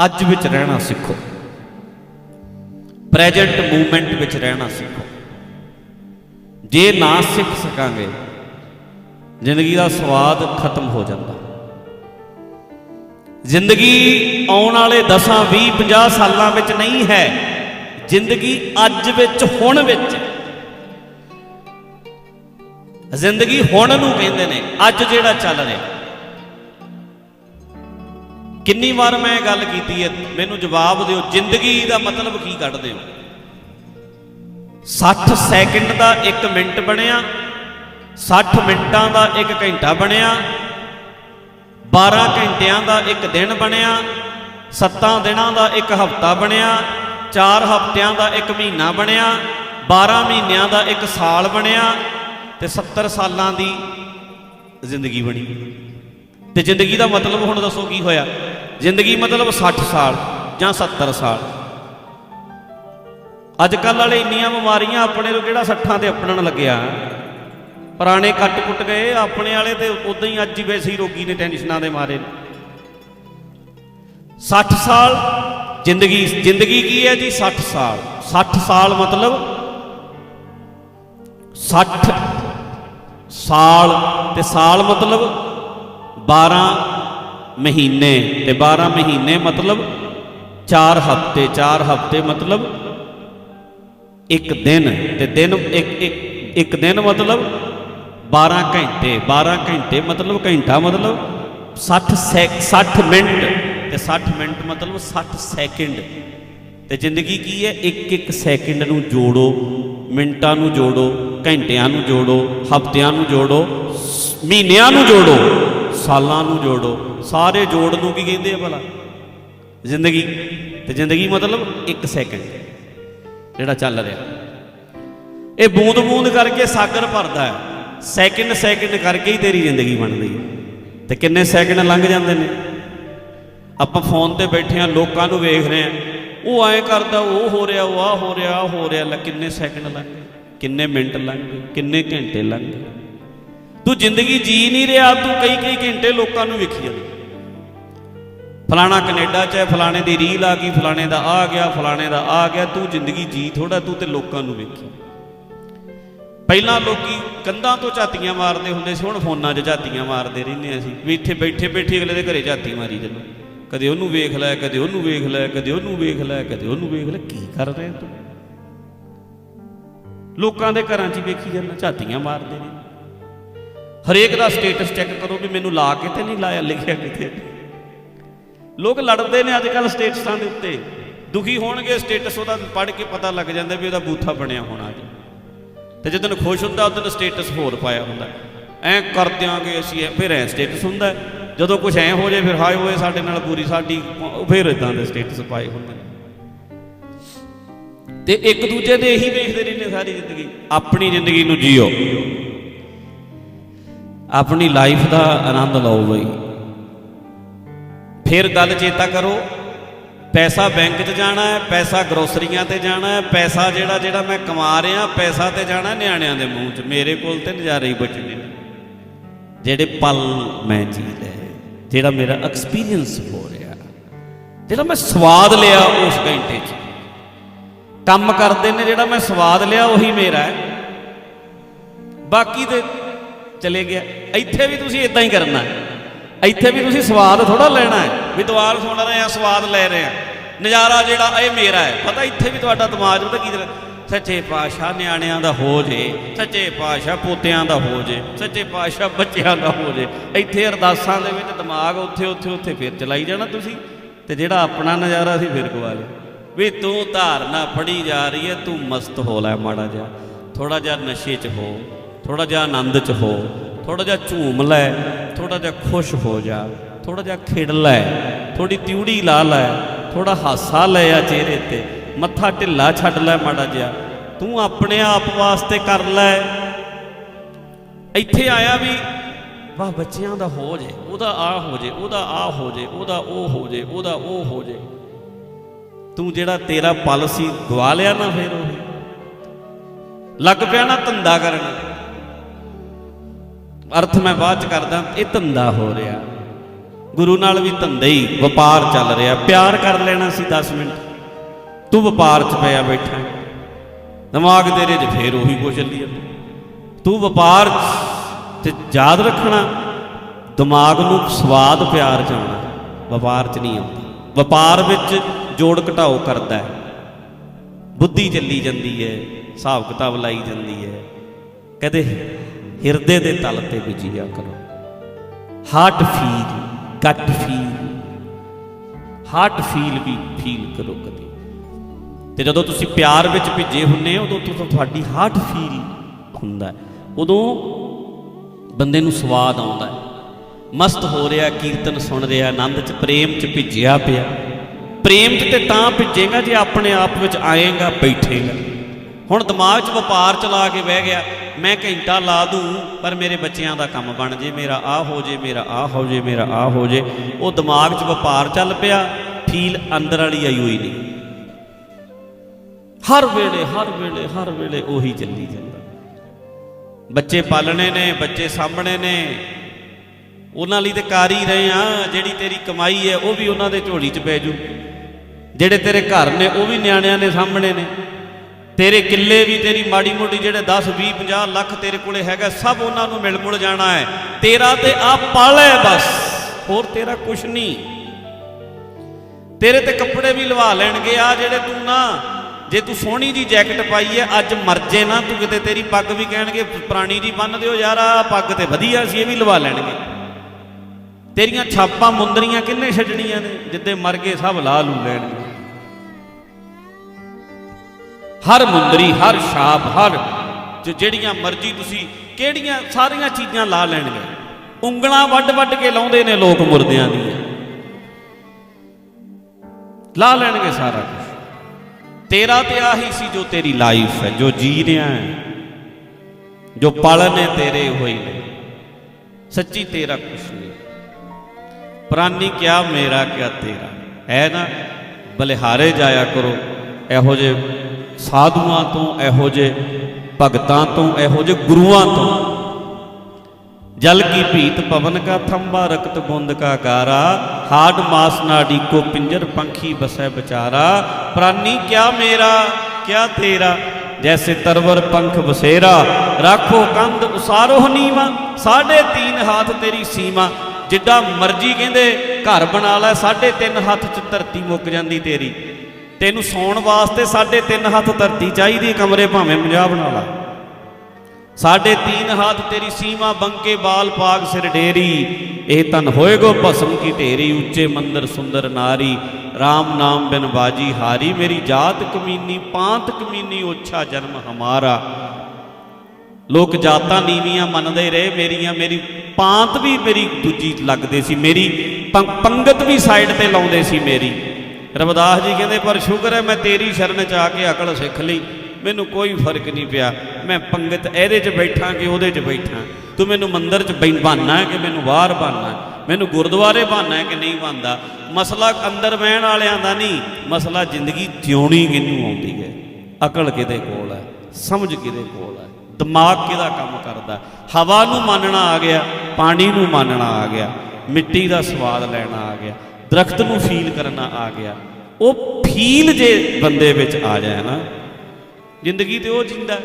ਅੱਜ ਵਿੱਚ ਰਹਿਣਾ ਸਿੱਖੋ। ਪ੍ਰੈਜ਼ੈਂਟ ਮੂਵਮੈਂਟ ਵਿੱਚ ਰਹਿਣਾ ਸਿੱਖੋ। ਜੇ ਨਾ ਸਿੱਖ ਸਕਾਂਗੇ ਜ਼ਿੰਦਗੀ ਦਾ ਸਵਾਦ ਖਤਮ ਹੋ ਜਾਂਦਾ। ਜ਼ਿੰਦਗੀ ਆਉਣ ਵਾਲੇ 10 20 50 ਸਾਲਾਂ ਵਿੱਚ ਨਹੀਂ ਹੈ। ਜ਼ਿੰਦਗੀ ਅੱਜ ਵਿੱਚ, ਹੁਣ ਵਿੱਚ। ਜ਼ਿੰਦਗੀ ਹੁਣ ਨੂੰ ਕਹਿੰਦੇ ਨੇ, ਅੱਜ ਜਿਹੜਾ ਚੱਲ ਰਿਹਾ। ਕਿੰਨੀ ਵਾਰ ਮੈਂ ਗੱਲ ਕੀਤੀ ਹੈ, ਮੈਨੂੰ ਜਵਾਬ ਦਿਓ, ਜ਼ਿੰਦਗੀ ਦਾ ਮਤਲਬ ਕੀ ਕੱਢਦੇ ਹੋ? 60 ਸੈਕਿੰਡ ਦਾ 1 ਮਿੰਟ ਬਣਿਆ 60 ਮਿੰਟਾਂ ਦਾ 1 ਘੰਟਾ ਬਣਿਆ 12 ਘੰਟਿਆਂ ਦਾ 1 ਦਿਨ ਬਣਿਆ 7 ਦਿਨਾਂ ਦਾ 1 ਹਫ਼ਤਾ ਬਣਿਆ 4 ਹਫ਼ਤਿਆਂ ਦਾ 1 ਮਹੀਨਾ ਬਣਿਆ 12 ਮਹੀਨਿਆਂ ਦਾ 1 ਸਾਲ ਬਣਿਆ ਤੇ 70 ਸਾਲਾਂ ਦੀ ਜ਼ਿੰਦਗੀ ਬਣੀ। ਤੇ ਜ਼ਿੰਦਗੀ ਦਾ ਮਤਲਬ ਹੁਣ ਦੱਸੋ ਕੀ ਹੋਇਆ? ਜ਼ਿੰਦਗੀ ਮਤਲਬ 60 ਸਾਲ ਜਾਂ 70 ਸਾਲ? ਅੱਜ ਕੱਲ ਵਾਲੇ ਇੰਨੀਆਂ ਬਿਮਾਰੀਆਂ ਆਪਣੇ ਨੂੰ ਕਿਹੜਾ 60 ਤੇ ਆਪਣਨ ਲੱਗਿਆ? ਪੁਰਾਣੇ ਕੱਟ ਕੁੱਟ ਗਏ, ਆਪਣੇ ਵਾਲੇ ਤੇ ਉਦਾਂ ਹੀ ਅੱਜ ਹੀ ਵੈਸੇ ਹੀ ਰੋਗੀ ਨੇ ਟੈਨਸ਼ਨਾਂ ਦੇ ਮਾਰੇ 60 ਸਾਲ ਜ਼ਿੰਦਗੀ ਜ਼ਿੰਦਗੀ ਕੀ ਹੈ ਜੀ? 60 ਸਾਲ। 60 ਸਾਲ ਮਤਲਬ 60 ਸਾਲ ਤੇ ਸਾਲ ਮਤਲਬ 12 ਮਹੀਨੇ ਤੇ 12 ਮਹੀਨੇ ਮਤਲਬ 4 ਹਫ਼ਤੇ। 4 ਹਫ਼ਤੇ ਮਤਲਬ ਇੱਕ ਦਿਨ ਤੇ ਦਿਨ ਇੱਕ ਇੱਕ ਦਿਨ ਮਤਲਬ 12 ਘੰਟੇ 12 ਘੰਟੇ ਮਤਲਬ ਘੰਟਾ ਮਤਲਬ 60 ਸੈਕ 60 ਮਿੰਟ ਤੇ 60 ਮਿੰਟ ਮਤਲਬ 60 ਸੈਕਿੰਡ। ਤੇ ਜ਼ਿੰਦਗੀ ਕੀ ਹੈ? ਇੱਕ ਇੱਕ ਸੈਕਿੰਡ ਨੂੰ ਜੋੜੋ, ਮਿੰਟਾਂ ਨੂੰ ਜੋੜੋ, ਘੰਟਿਆਂ ਨੂੰ ਜੋੜੋ, ਹਫ਼ਤਿਆਂ ਨੂੰ ਜੋੜੋ, ਮਹੀਨਿਆਂ ਨੂੰ ਜੋੜੋ, ਸਾਲਾਂ ਨੂੰ ਜੋੜੋ। ਸਾਰੇ ਜੋੜ ਨੂੰ ਕੀ ਕਹਿੰਦੇ ਆ ਭਲਾ? ਜ਼ਿੰਦਗੀ। ਤੇ ਜ਼ਿੰਦਗੀ ਮਤਲਬ ਇੱਕ ਸੈਕਿੰਡ, ਜਿਹੜਾ ਚੱਲ ਰਿਹਾ। ਇਹ ਬੂੰਦ ਬੂੰਦ ਕਰਕੇ ਸਾਗਰ ਭਰਦਾ ਹੈ। ਸੈਕਿੰਡ ਸੈਕਿੰਡ ਕਰਕੇ ਹੀ ਤੇਰੀ ਜ਼ਿੰਦਗੀ ਬਣਦੀ ਹੈ। ਤੇ ਕਿੰਨੇ ਸੈਕਿੰਡ ਲੰਘ ਜਾਂਦੇ ਨੇ? ਆਪਾਂ ਫੋਨ ਤੇ ਬੈਠੇ ਆ ਲੋਕਾਂ ਨੂੰ ਵੇਖ ਰਹੇ ਆ ਉਹ ਐਂ ਕਰਦਾ, ਉਹ ਹੋ ਰਿਹਾ, ਉਹ ਆ ਹੋ ਰਿਹਾ, ਆ ਹੋ ਰਿਹਾ। ਲੈ ਕਿੰਨੇ ਸੈਕਿੰਡ ਲੰਘ ਕਿੰਨੇ ਮਿੰਟ ਲੰਘ ਕਿੰਨੇ ਘੰਟੇ ਲੰਘ ਤੂੰ ਜ਼ਿੰਦਗੀ ਜੀ ਨਹੀਂ ਰਿਹਾ, ਤੂੰ ਕਈ ਕਈ ਘੰਟੇ ਲੋਕਾਂ ਨੂੰ ਵੇਖੀ ਜਾਂਦਾ। ਫਲਾਣਾ ਕੈਨੇਡਾ 'ਚ ਹੈ, ਫਲਾਣੇ ਦੀ ਰੀਲ ਆ ਗਈ, ਫਲਾਣੇ ਦਾ ਆ ਗਿਆ, ਫਲਾਣੇ ਦਾ ਆ ਗਿਆ। ਤੂੰ ਜ਼ਿੰਦਗੀ ਜੀ ਥੋੜਾ ਤੂੰ ਤੇ ਲੋਕਾਂ ਨੂੰ ਵੇਖੀ। ਪਹਿਲਾਂ ਲੋਕੀ ਕੰਧਾਂ ਤੋਂ ਝਾਤੀਆਂ ਮਾਰਦੇ ਹੁੰਦੇ ਸੀ, ਹੁਣ ਫੋਨਾਂ 'ਚ ਝਾਤੀਆਂ ਮਾਰਦੇ ਰਹਿੰਦੇ ਅਸੀਂ। ਵੀ ਇੱਥੇ ਬੈਠੇ ਬੈਠੇ ਅਗਲੇ ਦੇ ਘਰੇ ਝਾਤੀ ਮਾਰੀ ਚੱਲੋ ਕਦੇ ਉਹਨੂੰ ਵੇਖ ਲੈ, ਕਦੇ ਉਹਨੂੰ ਵੇਖ ਲੈ, ਕਦੇ ਉਹਨੂੰ ਵੇਖ ਲੈ, ਕਦੇ ਉਹਨੂੰ ਵੇਖ ਲੈ, ਕੀ ਕਰ ਰਹੇ ਤੂੰ? ਲੋਕਾਂ ਦੇ ਘਰਾਂ 'ਚ ਵੇਖੀ ਜਾਂਦਾ, ਝਾਤੀਆਂ ਮਾਰਦੇ ਨੇ। ਹਰੇਕ ਦਾ ਸਟੇਟਸ ਚੈੱਕ ਕਰੋ ਵੀ ਮੈਨੂੰ ਲਾ ਕੇ ਤੇ ਨਹੀਂ ਲਾਇਆ, ਲਿਖਿਆ ਕਿਤੇ ਲੋਕ ਲੜਦੇ ਨੇ ਅੱਜ ਕੱਲ ਸਟੇਟਸਾਂ ਦੇ ਉੱਤੇ। ਦੁਖੀ ਹੋਣਗੇ ਸਟੇਟਸ ਉਹਦਾ ਪੜ੍ਹ ਕੇ ਪਤਾ ਲੱਗ ਜਾਂਦਾ ਵੀ ਉਹਦਾ ਬੂਥਾ ਬਣਿਆ ਹੋਣਾ ਤੇ ਜਦੋਂ ਖੁਸ਼ ਹੁੰਦਾ ਉਦੋਂ ਸਟੇਟਸ ਹੋਰ ਪਾਇਆ ਹੁੰਦਾ। ਐ ਕਰ ਦਿਆਂਗੇ ਅਸੀਂ ਫਿਰ ਐ ਸਟੇਟਸ ਹੁੰਦਾ। ਜਦੋਂ ਕੁਝ ਐ ਹੋ ਜਾਏ ਫਿਰ ਹਾਏ ਹੋਏ ਸਾਡੇ ਨਾਲ ਪੂਰੀ ਸਾਡੀ ਫਿਰ ਇਦਾਂ ਦੇ ਸਟੇਟਸ ਪਾਏ ਹੁੰਦੇ ਤੇ ਇੱਕ ਦੂਜੇ ਦੇ ਇਹੀ ਵੇਖਦੇ ਰਹਿੰਦੇ ਸਾਰੀ ਜ਼ਿੰਦਗੀ। ਆਪਣੀ ਜ਼ਿੰਦਗੀ ਨੂੰ ਜੀਓ। ਆਪਣੀ ਲਾਈਫ ਦਾ ਆਨੰਦ ਲਓ ਬਈ। ਫਿਰ ਗੱਲ ਚੇਤਾ ਕਰੋ ਪੈਸਾ ਬੈਂਕ 'ਚ ਜਾਣਾ ਹੈ, ਪੈਸਾ ਗਰੋਸਰੀਆਂ ਤੇ ਜਾਣਾ ਹੈ, ਪੈਸਾ ਜਿਹੜਾ ਜਿਹੜਾ ਮੈਂ ਕਮਾ ਰਿਹਾ, ਪੈਸਾ ਤੇ ਜਾਣਾ ਨਿਆਣਿਆਂ ਦੇ ਮੂੰਹ 'ਚ। ਮੇਰੇ ਕੋਲ ਤੇ ਨਜ਼ਾਰੇ ਹੀ ਬਚਣੇ ਜਿਹੜੇ ਪਲ ਮੈਂ ਜੀ ਲਏ ਜਿਹੜਾ ਮੇਰਾ ਐਕਸਪੀਰੀਅੰਸ ਹੋ ਰਿਹਾ, ਜਿਹੜਾ ਮੈਂ ਸਵਾਦ ਲਿਆ ਉਸ ਘੰਟੇ 'ਚ। ਕੰਮ ਕਰਦੇ ਨੇ, ਜਿਹੜਾ ਮੈਂ ਸਵਾਦ ਲਿਆ ਉਹੀ ਮੇਰਾ ਹੈ। ਬਾਕੀ ਤੇ ਚਲੇ ਗਿਆ। ਇੱਥੇ ਵੀ ਤੁਸੀਂ ਇਦਾਂ ਹੀ ਕਰਨਾ ਹੈ। ਇੱਥੇ ਵੀ ਤੁਸੀਂ ਸਵਾਦ ਥੋੜਾ ਲੈਣਾ ਹੈ। ਵੀ ਦੁਆਰ ਸੁਣ ਰਹੇ ਆ ਸਵਾਦ ਲੈ ਰਹੇ ਆ ਨਜ਼ਾਰਾ ਜਿਹੜਾ, ਇਹ ਮੇਰਾ ਹੈ। ਪਤਾ ਇੱਥੇ ਵੀ ਤੁਹਾਡਾ ਦਿਮਾਗ ਉਹਦਾ ਕੀ ਦਿਲ- ਸੱਚੇ ਪਾਤਸ਼ਾਹ ਨਿਆਣਿਆਂ ਦਾ ਹੋ ਜੇ, ਸੱਚੇ ਪਾਤਸ਼ਾਹ ਪੋਤਿਆਂ ਦਾ ਹੋ ਜੇ, ਸੱਚੇ ਪਾਤਸ਼ਾਹ ਬੱਚਿਆਂ ਦਾ ਹੋ ਜੇ। ਇੱਥੇ ਅਰਦਾਸਾਂ ਦੇ ਵਿੱਚ ਦਿਮਾਗ ਉੱਥੇ ਉੱਥੇ ਉੱਥੇ ਫਿਰ ਚਲਾਈ ਜਾਣਾ ਤੁਸੀਂ। ਤੇ ਜਿਹੜਾ ਆਪਣਾ ਨਜ਼ਾਰਾ ਸੀ ਫਿਰ ਗਵਾ ਲਿਆ। ਵੀ ਤੂੰ ਧਾਰਨਾ ਫੜੀ ਜਾ ਰਹੀ ਹੈ, ਤੂੰ ਮਸਤ ਹੋ ਲੈ ਮਾੜਾ ਜਿਹਾ। ਥੋੜਾ ਜਿਹਾ ਨਸ਼ੇ 'ਚ ਹੋ ਥੋੜਾ ਜਿਹਾ ਆਨੰਦ 'ਚ ਹੋ। ਥੋੜਾ ਜਿਹਾ ਝੂਮ ਲੈ ਥੋੜਾ ਜਿਹਾ ਖੁਸ਼ ਹੋ ਜਾ ਥੋੜਾ ਜਿਹਾ ਖਿੜ ਲੈ ਥੋੜੀ ਤਿਉੜੀ ਲਾ ਲੈ ਥੋੜਾ ਹਾਸਾ ਲੈ ਆ ਚਿਹਰੇ ਤੇ, ਮੱਥਾ ਢਿੱਲਾ ਛੱਡ ਲੈ ਮਾੜਾ ਜਿਹਾ, ਤੂੰ ਆਪਣੇ ਆਪ ਵਾਸਤੇ ਕਰ ਲੈ। ਇੱਥੇ ਆਇਆ ਵੀ, ਵਾਹ ਬੱਚਿਆਂ ਦਾ ਹੋ ਜੇ, ਉਹਦਾ ਆ ਹੋ ਜੇ, ਉਹਦਾ ਆ ਹੋ ਜੇ, ਉਹਦਾ ਉਹ ਹੋ ਜੇ, ਉਹਦਾ ਉਹ ਹੋ ਜੇ। ਤੂੰ ਜਿਹੜਾ ਤੇਰਾ ਪਲ ਸੀ ਗਵਾ ਲਿਆ ਨਾ ਫੇਰ ਉਹ। ਲੱਗ ਪਿਆ ਨਾ ਧੰਦਾ ਕਰਨ। ਅਰਥ ਮੈਂ ਬਾਅਦ ਚ ਕਰਦਾ, ਇਹ ਧੰਦਾ ਹੋ ਰਿਹਾ। ਗੁਰੂ ਨਾਲ ਵੀ ਧੰਦਾ ਹੀ ਵਪਾਰ ਚੱਲ ਰਿਹਾ। ਪਿਆਰ ਕਰ ਲੈਣਾ ਸੀ 10 ਮਿੰਟ। ਤੂੰ ਵਪਾਰ 'ਚ ਪਿਆ ਬੈਠਾ। ਦਿਮਾਗ ਤੇਰੇ 'ਚ ਫੇਰ ਉਹੀ ਕੁਛ ਚੱਲੀ ਜਾਂਦਾ। ਤੂੰ ਵਪਾਰ 'ਚ ਤੇ ਯਾਦ ਰੱਖਣਾ, ਦਿਮਾਗ ਨੂੰ ਸਵਾਦ ਪਿਆਰ 'ਚ ਆਉਣਾ। ਵਪਾਰ 'ਚ ਨਹੀਂ ਆਉਂਦਾ। ਵਪਾਰ ਵਿੱਚ ਜੋੜ ਘਟਾਓ ਕਰਦਾ ਹੈ। ਬੁੱਧੀ ਚੱਲੀ ਜਾਂਦੀ ਹੈ, ਹਿਸਾਬ ਕਿਤਾਬ ਲਾਈ ਜਾਂਦੀ ਹੈ। ਕਦੇ ਹਿਰਦੇ ਦੇ ਤਲ ਤੇ ਵਿਜਿਆ ਕਰੋ। ਹਾਰਟ ਫੀਲ ਕੱਟ ਫੀਲ ਹਾਰਟ ਫੀਲ ਵੀ ਫੀਲ ਕਰੋ ਕਦੇ। ਤੇ ਜਦੋਂ ਤੁਸੀਂ ਪਿਆਰ ਵਿੱਚ ਭਿੱਜੇ ਹੁੰਨੇ ਹੋ, ਉਦੋਂ ਤੋਂ ਤੁਹਾਡੀ ਹਾਰਟ ਫੀਲ ਹੁੰਦਾ ਉਦੋਂ ਬੰਦੇ ਨੂੰ ਸਵਾਦ ਆਉਂਦਾ ਮਸਤ ਹੋ ਰਿਹਾ, ਕੀਰਤਨ ਸੁਣ ਰਿਹਾ, ਆਨੰਦ ਚ, ਪ੍ਰੇਮ ਚ ਭਿੱਜਿਆ ਪਿਆ। ਪ੍ਰੇਮ ਚ ਤੇ ਤਾਂ ਭਿੱਜੇਗਾ ਜੇ ਆਪਣੇ ਆਪ ਵਿੱਚ ਆਏਗਾ, ਬੈਠੇਗਾ। ਹੁਣ ਦਿਮਾਗ 'ਚ ਵਪਾਰ ਚਲਾ ਕੇ ਬਹਿ ਗਿਆ। ਮੈਂ ਘੰਟਾ ਲਾ ਦੂੰ, ਪਰ ਮੇਰੇ ਬੱਚਿਆਂ ਦਾ ਕੰਮ ਬਣ ਜੇ, ਮੇਰਾ ਆ ਹੋ ਜੇ, ਮੇਰਾ ਆ ਹੋ ਜੇ, ਮੇਰਾ ਆ ਹੋ ਜੇ। ਉਹ ਦਿਮਾਗ 'ਚ ਵਪਾਰ ਚੱਲ ਪਿਆ, ਫੀਲ ਅੰਦਰ ਵਾਲੀ ਆਈ ਹੋਈ ਨਹੀਂ। ਹਰ ਵੇਲੇ ਹਰ ਵੇਲੇ ਹਰ ਵੇਲੇ ਉਹੀ ਚੱਲੀ ਜਾਂਦਾ। ਬੱਚੇ ਪਾਲਣੇ ਨੇ, ਬੱਚੇ ਸਾਂਭਣੇ ਨੇ। ਉਹਨਾਂ ਲਈ ਤੇ ਕਰ ਹੀ ਰਹੇ ਆ ਜਿਹੜੀ ਤੇਰੀ ਕਮਾਈ ਹੈ, ਉਹ ਵੀ ਉਹਨਾਂ ਦੇ ਝੋਲੀ 'ਚ ਪੈ ਜੂ। ਜਿਹੜੇ ਤੇਰੇ ਘਰ ਨੇ, ਉਹ ਵੀ ਨਿਆਣਿਆਂ ਨੇ ਸਾਂਭਣੇ ਨੇ। ਤੇਰੇ ਕਿੱਲੇ ਵੀ ਤੇਰੀ ਮਾੜੀ ਮੋਟੀ ਜਿਹੜੇ 10 20 50 ਲੱਖ ਤੇਰੇ ਕੋਲੇ ਹੈਗਾ, ਸਭ ਉਹਨਾਂ ਨੂੰ ਮਿਲ ਮੁਲ ਜਾਣਾ ਹੈ। ਤੇਰਾ ਤੇ ਆ ਪਲ ਹੈ ਬਸ, ਹੋਰ ਤੇਰਾ ਕੁਛ ਨਹੀਂ। ਤੇਰੇ ਤੇ ਕੱਪੜੇ ਵੀ ਲਵਾ ਲੈਣਗੇ ਆ ਜਿਹੜੇ ਤੂੰ ਨਾ, ਜੇ ਤੂੰ ਸੋਹਣੀ ਜੀ ਜੈਕਟ ਪਾਈ ਹੈ, ਅੱਜ ਮਰਜੇ ਨਾ, ਤੂੰ ਕਿਤੇ ਤੇਰੀ ਪੱਗ ਵੀ ਕਹਿਣਗੇ, ਪੁਰਾਣੀ ਜੀ ਬੰਨ ਦਿਓ ਯਾਰ ਆ ਪੱਗ ਤੇ ਵਧੀਆ ਸੀ, ਇਹ ਵੀ ਲਵਾ ਲੈਣਗੇ। ਤੇਰੀਆਂ ਛਾਪਾਂ ਮੁੰਦਰੀਆਂ ਕਿੰਨੇ ਛੱਡਣੀਆਂ ਨੇ, ਜਿੱਦੇ ਮਰ ਗਏ ਸਭ ਲਾ ਲੂ ਲੈਣਗੇ। ਹਰ ਮੁੰਦਰੀ, ਹਰ ਛਾਪ ਹਰ ਜੋ, ਜਿਹੜੀਆਂ ਮਰਜ਼ੀ ਤੁਸੀਂ ਕਿਹੜੀਆਂ ਸਾਰੀਆਂ ਚੀਜ਼ਾਂ ਲਾ ਲੈਣਗੇ ਉਂਗਲਾਂ ਵੱਡ ਵੱਡ ਕੇ ਲਾਉਂਦੇ ਨੇ ਲੋਕ ਮੁਰਦਿਆਂ ਦੀਆਂ। ਲਾ ਲੈਣਗੇ ਸਾਰਾ ਕੁਝ ਤੇਰਾ ਤੇ ਆਹੀ ਸੀ ਜੋ ਤੇਰੀ ਲਾਈਫ ਹੈ, ਜੋ ਜੀ ਰਿਹਾ ਹੈ, ਜੋ ਪਲ ਨੇ ਤੇਰੇ ਹੋਏ ਨੇ। ਸੱਚੀ ਤੇਰਾ ਕੁਛ ਨਹੀਂ। ਪ੍ਰਾਨੀ ਕਿਆ ਮੇਰਾ ਕਿਆ ਤੇਰਾ। ਹੈ ਨਾ, ਬਲਿਹਾਰੇ ਜਾਇਆ ਕਰੋ, ਇਹੋ ਜਿਹੇ ਸਾਧੂਆਂ ਤੋਂ ਇਹੋ ਜੇ ਭਗਤਾਂ ਤੋਂ ਇਹੋ ਜੇ ਗੁਰੂਆਂ ਤੋਂ। ਜਲ ਕੀ ਭੀਤ ਪਵਨ ਕਾ ਥੰਬਾ ਰਕਤ ਬੁੰਦ ਕਾ ਗਾਰਾ ਹਾਡ ਮਾਸ ਨਾੜੀ ਕੋ ਪਿੰਜਰ ਪੰਖੀ ਬਸੈ ਵਿਚਾਰਾ। ਪ੍ਰਾਨੀ, ਕਿਆ ਮੇਰਾ, ਕਿਆ ਤੇਰਾ? ਜੈਸੇ ਤਰਵਰ ਪੰਖ ਬਸੇਰਾ ਰਾਖੋ ਕੰਧ ਉਸਾਰੋ ਨੀਵਾ। ਸਾਢੇ ਤੀਨ ਹੱਥ ਤੇਰੀ ਸੀਮਾ, ਜਿੱਡਾ ਮਰਜ਼ੀ ਕਹਿੰਦੇ, ਘਰ ਬਣਾ ਲੈ, ਸਾਢੇ ਤਿੰਨ ਹੱਥ ਚ ਧਰਤੀ ਮੁੱਕ ਜਾਂਦੀ ਤੇਰੀ। ਤੈਨੂੰ ਸੌਣ ਵਾਸਤੇ ਸਾਢੇ ਤਿੰਨ ਹੱਥ ਧਰਤੀ ਚਾਹੀਦੀ ਕਮਰੇ ਭਾਵੇਂ 50 ਬਣਾ ਲਾ। ਸਾਢੇ ਤੀਨ ਹੱਥ ਤੇਰੀ ਸੀਮਾ ਬੰਕੇ ਬਾਲ ਪਾਗ ਸਿਰ ਡੇਰੀ। ਇਹ ਤਨ ਹੋਏਗੋ ਭਸਮ ਕੀ ਢੇਰੀ, ਉੱਚੇ ਮੰਦਰ ਸੁੰਦਰ ਨਾਰੀ। RAM ਨਾਮ ਬਿਨ ਬਾਜੀ ਹਾਰੀ, ਮੇਰੀ ਜਾਤ ਕਮੀਨੀ, ਪਾਂਤ ਕਮੀਨੀ, ਓਛਾ ਜਨਮ ਹਮਾਰਾ। ਲੋਕ ਜਾਤਾਂ ਨੀਵੀਆਂ ਮੰਨਦੇ ਰਹੇ, ਮੇਰੀਆਂ, ਮੇਰੀ ਪਾਂਤ ਵੀ ਮੇਰੀ ਦੂਜੀ ਲੱਗਦੇ ਸੀ, ਮੇਰੀ ਪੰ- ਪੰਗਤ ਵੀ ਸਾਈਡ ਤੇ ਲਾਉਂਦੇ ਸੀ ਮੇਰੀ। ਰਵਿਦਾਸ ਜੀ ਕਹਿੰਦੇ, ਪਰ ਸ਼ੁਕਰ ਹੈ, ਮੈਂ ਤੇਰੀ ਸ਼ਰਨ ਚ ਆ ਕੇ ਅਕਲ ਸਿੱਖ ਲਈ। ਮੈਨੂੰ ਕੋਈ ਫ਼ਰਕ ਨਹੀਂ ਪਿਆ। ਮੈਂ ਪੰਗਤ ਇਹਦੇ 'ਚ ਬੈਠਾਂ ਕਿ ਉਹਦੇ 'ਚ ਬੈਠਾਂ। ਤੂੰ ਮੈਨੂੰ ਮੰਦਰ 'ਚ ਬੈਂ ਬਹਾਨਾ ਹੈ ਕਿ ਮੈਨੂੰ ਬਾਹਰ ਬਹਾਨਾ ਮੈਨੂੰ ਗੁਰਦੁਆਰੇ ਬਹਾਨਾ ਹੈ ਕਿ ਨਹੀਂ ਬਹਾਨਾ? ਮਸਲਾ ਅੰਦਰ ਬਹਿਣ ਵਾਲਿਆਂ ਦਾ ਨਹੀਂ, ਮਸਲਾ ਜ਼ਿੰਦਗੀ ਜਿਉਣੀ ਕਿਹਨੂੰ ਆਉਂਦੀ ਹੈ? ਅਕਲ ਕਿਹਦੇ ਕੋਲ ਹੈ? ਸਮਝ ਕਿਹਦੇ ਕੋਲ ਹੈ? ਦਿਮਾਗ ਕਿਹਦਾ ਕੰਮ ਕਰਦਾ? ਹਵਾ ਨੂੰ ਮੰਨਣਾ ਆ ਗਿਆ, ਪਾਣੀ ਨੂੰ ਮੰਨਣਾ ਆ ਗਿਆ, ਮਿੱਟੀ ਦਾ ਸਵਾਦ ਲੈਣਾ ਆ ਗਿਆ। ਦਰਖਤ ਨੂੰ ਫੀਲ ਕਰਨਾ ਆ ਗਿਆ। ਉਹ ਫੀਲ ਜੇ ਬੰਦੇ ਵਿੱਚ ਆ ਜਾਏ ਨਾ, ਜ਼ਿੰਦਗੀ ਤੇ ਉਹ ਜਿੰਦਾ,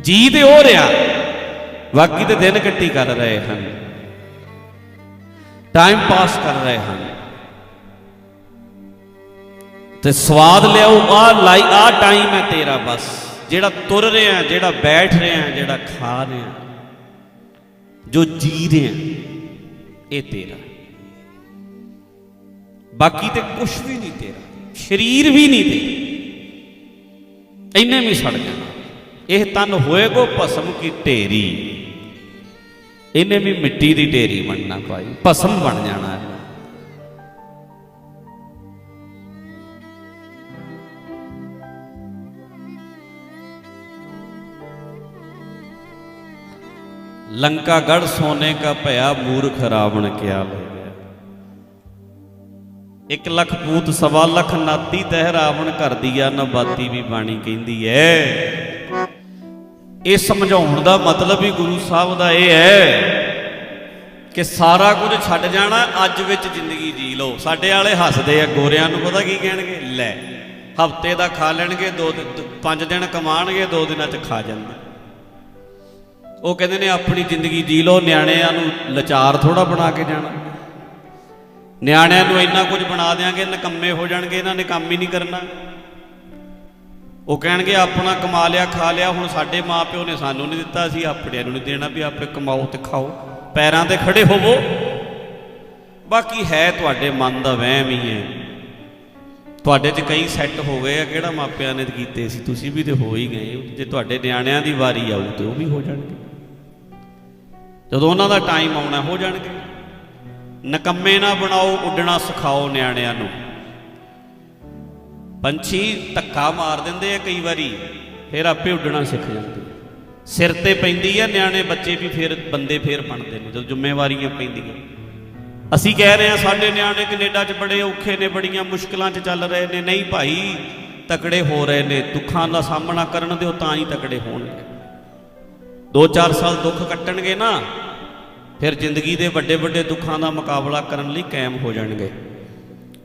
ਜੀ ਤੇ ਉਹ ਰਿਹਾ ਬਾਕੀ ਤੇ ਦਿਨ ਕੱਟੀ ਕਰ ਰਹੇ ਹਨ ਟਾਈਮ ਪਾਸ ਕਰ ਰਹੇ ਹਨ। ਤੇ ਸਵਾਦ ਲਿਆਓ ਆ ਲਾਈ ਆ ਟਾਈਮ ਹੈ ਤੇਰਾ ਬਸ, ਜਿਹੜਾ ਤੁਰ ਰਿਹਾ, ਜਿਹੜਾ ਬੈਠ ਰਿਹਾ, ਜਿਹੜਾ ਖਾ ਰਿਹਾ, ਜੋ ਜੀ ਰਿਹਾ, ਇਹ ਤੇਰਾ। ਬਾਕੀ ਤੇ ਕੁਝ ਵੀ ਨਹੀਂ ਤੇਰਾ, ਸਰੀਰ ਵੀ ਨਹੀਂ ਤੇਰਾ। ਇੰਨੇ ਵੀ ਸੜ ਜਾਣਾ। ਇਹ ਤਨ ਹੋਏਗੋ ਭਸਮ ਕੀ ਢੇਰੀ। ਇਹਨੇ ਵੀ ਮਿੱਟੀ ਦੀ ਢੇਰੀ ਬਣਨਾ ਭਾਈ, ਭਸਮ ਬਣ ਜਾਣਾ। ਹੈ ਲੰਕਾ ਗੜ ਸੋਨੇ ਕਾ ਭਇਆ ਮੂਰਖ ਰਾਵਣ ਕਿਆ ਲੈ ਇੱਕ ਲੱਖ ਪੂਤ, ਸਵਾ ਲੱਖ ਨਾਤੀ ਤਹਿ ਰਾਵਣ ਘਰ ਆ, ਨਾ ਬਾਤੀ ਵੀ ਬਾਣੀ ਕਹਿੰਦੀ ਐ। ਇਹ ਸਮਝਾਉਣ ਦਾ ਮਤਲਬ ਹੀ ਗੁਰੂ ਸਾਹਿਬ ਦਾ ਇਹ ਹੈ ਕਿ ਸਾਰਾ ਕੁਝ ਛੱਡ ਜਾਣਾ, ਅੱਜ ਵਿੱਚ ਜ਼ਿੰਦਗੀ ਜੀ ਲਓ। ਸਾਡੇ ਵਾਲੇ ਹੱਸਦੇ ਆ, ਗੋਰਿਆਂ ਨੂੰ ਪਤਾ ਕੀ ਕਹਿਣਗੇ? ਲੈ, ਹਫ਼ਤੇ ਦਾ ਖਾ ਲੈਣਗੇ, ਦੋ ਦਿਨ ਪੰਜ ਦਿਨ ਕਮਾਣਗੇ, ਦੋ ਦਿਨਾਂ 'ਚ ਖਾ ਜਾਂਦੇ। ਉਹ ਕਹਿੰਦੇ ਨੇ, ਆਪਣੀ ਜ਼ਿੰਦਗੀ ਜੀ ਲਓ, ਨਿਆਣਿਆਂ ਨੂੰ ਲਚਾਰ ਥੋੜਾ ਬਣਾ ਕੇ ਜਾਣਾ। ਨਿਆਣਿਆਂ ਨੂੰ ਇੰਨਾ ਕੁਝ ਬਣਾ ਦਿਆਂਗੇ, ਨਕੰਮੇ ਹੋ ਜਾਣਗੇ, ਇਹਨਾਂ ਨੇ ਕੰਮ ਹੀ ਨਹੀਂ ਕਰਨਾ। ਉਹ ਕਹਿਣਗੇ, ਆਪਣਾ ਕਮਾ ਲਿਆ, ਖਾ ਲਿਆ, ਹੁਣ ਸਾਡੇ ਮਾਪਿਓ ਨੇ ਸਾਨੂੰ ਨਹੀਂ ਦਿੱਤਾ ਸੀ ਆਪਣਿਆਂ ਨੂੰ ਨਹੀਂ ਦੇਣਾ ਵੀ ਆਪੇ ਕਮਾਓ ਤੇ ਖਾਓ, ਪੈਰਾਂ ਤੇ ਖੜੇ ਹੋਵੋ। ਬਾਕੀ ਹੈ ਤੁਹਾਡੇ ਮਨ ਦਾ ਵਹਿਮ ਹੀ ਹੈ। ਤੁਹਾਡੇ 'ਚ ਕਈ ਸੈੱਟ ਹੋ ਗਏ ਆ, ਕਿਹੜਾ ਮਾਪਿਆਂ ਨੇ ਕੀਤੇ ਸੀ? ਤੁਸੀਂ ਵੀ ਤੇ ਹੋ ਹੀ ਗਏ ਜੇ ਤੁਹਾਡੇ ਨਿਆਣਿਆਂ ਦੀ ਵਾਰੀ ਆਊ ਤੇ ਉਹ ਵੀ ਹੋ ਜਾਣਗੇ। ਜਦੋਂ ਉਹਨਾਂ ਦਾ ਟਾਈਮ ਆਉਣਾ, ਹੋ ਜਾਣਗੇ। ਨਕੰਮੇ ਨਾ ਬਣਾਓ, ਉੱਡਣਾ ਸਿਖਾਓ ਨਿਆਣਿਆਂ ਨੂੰ। ਪੰਛੀ ਧੱਕਾ ਮਾਰ ਦਿੰਦੇ ਆ ਕਈ ਵਾਰੀ, ਫਿਰ ਆਪੇ ਉੱਡਣਾ ਸਿੱਖ ਜਾਂਦੇ ਸਿਰ ਤੇ ਪੈਂਦੀ ਆ, ਨਿਆਣੇ ਬੱਚੇ ਵੀ ਫਿਰ ਬੰਦੇ ਫਿਰ ਬਣਦੇ ਨੇ, ਜਦੋਂ ਜ਼ਿੰਮੇਵਾਰੀਆਂ ਪੈਂਦੀਆਂ। ਅਸੀਂ ਕਹਿ ਰਹੇ ਆ, ਸਾਡੇ ਨਿਆਣੇ ਕੈਨੇਡਾ 'ਚ ਬੜੇ ਔਖੇ ਨੇ, ਬੜੀਆਂ ਮੁਸ਼ਕਲਾਂ 'ਚ ਚੱਲ ਰਹੇ ਨੇ। ਨਹੀਂ ਭਾਈ, ਤਕੜੇ ਹੋ ਰਹੇ ਨੇ, ਦੁੱਖਾਂ ਦਾ ਸਾਹਮਣਾ ਕਰਨ ਦਿਓ ਤਾਂ ਹੀ ਤਕੜੇ ਹੋਣਗੇ। 2-4 ਸਾਲ ਦੁੱਖ ਕੱਟਣਗੇ ਨਾ ਫਿਰ ਜ਼ਿੰਦਗੀ ਦੇ ਵੱਡੇ ਵੱਡੇ ਦੁੱਖਾਂ ਦਾ ਮੁਕਾਬਲਾ ਕਰਨ ਲਈ ਕਾਇਮ ਹੋ ਜਾਣਗੇ।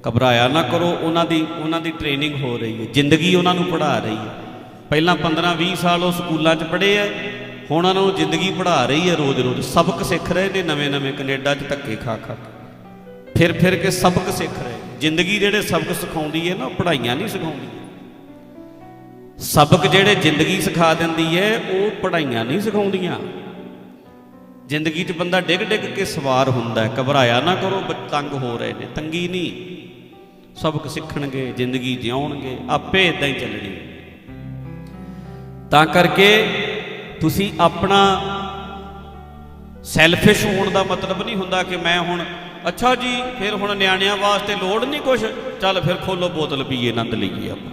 ਘਬਰਾਇਆ ਨਾ ਕਰੋ, ਉਹਨਾਂ ਦੀ ਉਹਨਾਂ ਦੀ ਟ੍ਰੇਨਿੰਗ ਹੋ ਰਹੀ ਹੈ। ਜ਼ਿੰਦਗੀ ਉਹਨਾਂ ਨੂੰ ਪੜ੍ਹਾ ਰਹੀ ਹੈ। ਪਹਿਲਾਂ 15-20 ਸਾਲ ਉਹ ਸਕੂਲਾਂ 'ਚ ਪੜ੍ਹੇ ਆ, ਹੁਣ ਉਹਨਾਂ ਨੂੰ ਜ਼ਿੰਦਗੀ ਪੜ੍ਹਾ ਰਹੀ ਹੈ ਰੋਜ਼-ਰੋਜ਼ ਸਬਕ ਸਿੱਖ ਰਹੇ ਨੇ ਨਵੇਂ-ਨਵੇਂ ਕੈਨੇਡਾ 'ਚ ਧੱਕੇ ਖਾ ਖਾ ਕੇ। ਫਿਰ ਫਿਰ ਕੇ ਸਬਕ ਸਿੱਖ ਰਹੇ ਜ਼ਿੰਦਗੀ ਜਿਹੜੇ ਸਬਕ ਸਿਖਾਉਂਦੀ ਹੈ ਨਾ, ਉਹ ਪੜ੍ਹਾਈਆਂ ਨਹੀਂ ਸਿਖਾਉਂਦੀ। ਸਬਕ ਜਿਹੜੇ ਜ਼ਿੰਦਗੀ ਸਿਖਾ ਦਿੰਦੀ ਹੈ, ਉਹ ਪੜ੍ਹਾਈਆਂ ਨਹੀਂ ਸਿਖਾਉਂਦੀਆਂ। ਜ਼ਿੰਦਗੀ 'ਚ ਬੰਦਾ ਡਿੱਗ ਡਿੱਗ ਕੇ ਸਵਾਰ ਹੁੰਦਾ ਹੈ, ਘਬਰਾਇਆ ਨਾ ਕਰੋ ਬ- ਤੰਗ ਹੋ ਰਹੇ ਨੇ, ਤੰਗੀ ਨਹੀਂ। ਸਬਕ ਸਿੱਖਣਗੇ, ਜ਼ਿੰਦਗੀ ਜਿਉਣਗੇ, ਆਪੇ ਇਦਾਂ ਹੀ ਚੱਲਣੀ ਤਾਂ ਕਰਕੇ ਤੁਸੀਂ ਆਪਣਾ ਸੈਲਫਿਸ਼ ਹੋਣ ਦਾ ਮਤਲਬ ਨਹੀਂ ਹੁੰਦਾ ਕਿ ਮੈਂ ਹੁਣ, ਅੱਛਾ ਜੀ, ਫਿਰ ਹੁਣ ਨਿਆਣਿਆਂ ਵਾਸਤੇ ਲੋੜ ਨਹੀਂ ਕੁਛ, ਚੱਲ ਫਿਰ ਖੋਲੋ ਬੋਤਲ ਪੀਏ, ਆਨੰਦ ਲਈਏ ਆਪਾਂ।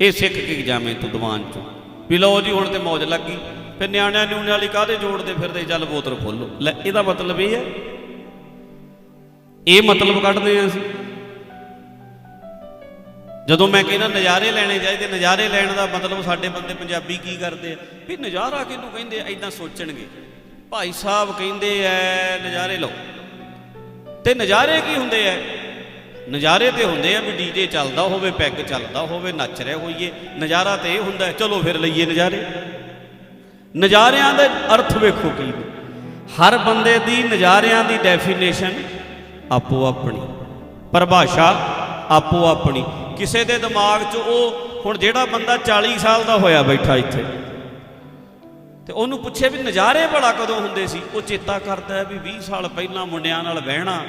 ਇਹ ਸਿੱਖ ਕੇ ਜਾਵੇਂ ਤੂੰ ਦੀਵਾਨ ਚੋਂ। ਵੀ ਲਓ ਜੀ, ਹੁਣ ਤੇ ਮੌਜ ਲੱਗੀ ਫਿਰ ਨਿਆਣਿਆਂ ਨੂੰ ਵਾਲੀ ਕਾਹਦੇ ਜੋੜਦੇ ਫਿਰਦੇ? ਚੱਲ ਬੋਤਲ ਖੋਲੋ ਲੈ, ਇਹਦਾ ਮਤਲਬ ਇਹ ਹੈ। ਇਹ ਮਤਲਬ ਕੱਢਦੇ ਆ ਅਸੀਂ। ਜਦੋਂ ਮੈਂ ਕਹਿੰਦਾ ਨਜ਼ਾਰੇ ਲੈਣੇ ਚਾਹੀਦੇ, ਨਜ਼ਾਰੇ ਲੈਣ ਦਾ ਮਤਲਬ ਸਾਡੇ ਬੰਦੇ ਪੰਜਾਬੀ ਕੀ ਕਰਦੇ ਆ? ਵੀ ਨਜ਼ਾਰਾ ਕਿਹਨੂੰ ਕਹਿੰਦੇ ਆ? ਐਦਾਂ ਸੋਚਣਗੇ। ਭਾਈ ਸਾਹਿਬ ਕਹਿੰਦੇ ਐ, ਨਜ਼ਾਰੇ ਲਓ। ਤੇ ਨਜ਼ਾਰੇ ਕੀ ਹੁੰਦੇ ਐ? ਨਜ਼ਾਰੇ ਤੇ ਹੁੰਦੇ ਆ ਵੀ ਡੀਜੇ ਚੱਲਦਾ ਹੋਵੇ, ਪੈਗ ਚੱਲਦਾ ਹੋਵੇ, ਨੱਚ ਰਿਹਾ ਹੋਈਏ। ਨਜ਼ਾਰਾ ਤੇ ਇਹ ਹੁੰਦਾ, ਚਲੋ ਫਿਰ ਲਈਏ ਨਜ਼ਾਰੇ। ਨਜ਼ਾਰਿਆਂ ਦੇ ਅਰਥ ਵੇਖੋ ਕੀ ਨੇ। ਹਰ ਬੰਦੇ ਦੀ ਨਜ਼ਾਰਿਆਂ ਦੀ ਡੈਫੀਨੇਸ਼ਨ ਆਪੋ ਆਪਣੀ ਪਰਿਭਾਸ਼ਾ ਆਪੋ ਆਪਣੀ ਕਿਸੇ ਦੇ ਦਿਮਾਗ 'ਚ ਉਹ ਹੁਣ ਜਿਹੜਾ ਬੰਦਾ 40 ਸਾਲ ਦਾ ਹੋਇਆ ਬੈਠਾ ਇੱਥੇ, ਤੇ ਉਹਨੂੰ ਪੁੱਛੇ ਵੀ ਨਜ਼ਾਰੇ ਬੜਾ ਕਦੋਂ ਹੁੰਦੇ ਸੀ? ਉਹ ਚੇਤਾ ਕਰਦਾ ਹੈ ਵੀ 20 ਸਾਲ ਪਹਿਲਾਂ ਮੁੰਡਿਆਂ ਨਾਲ ਬਹਿਣਾ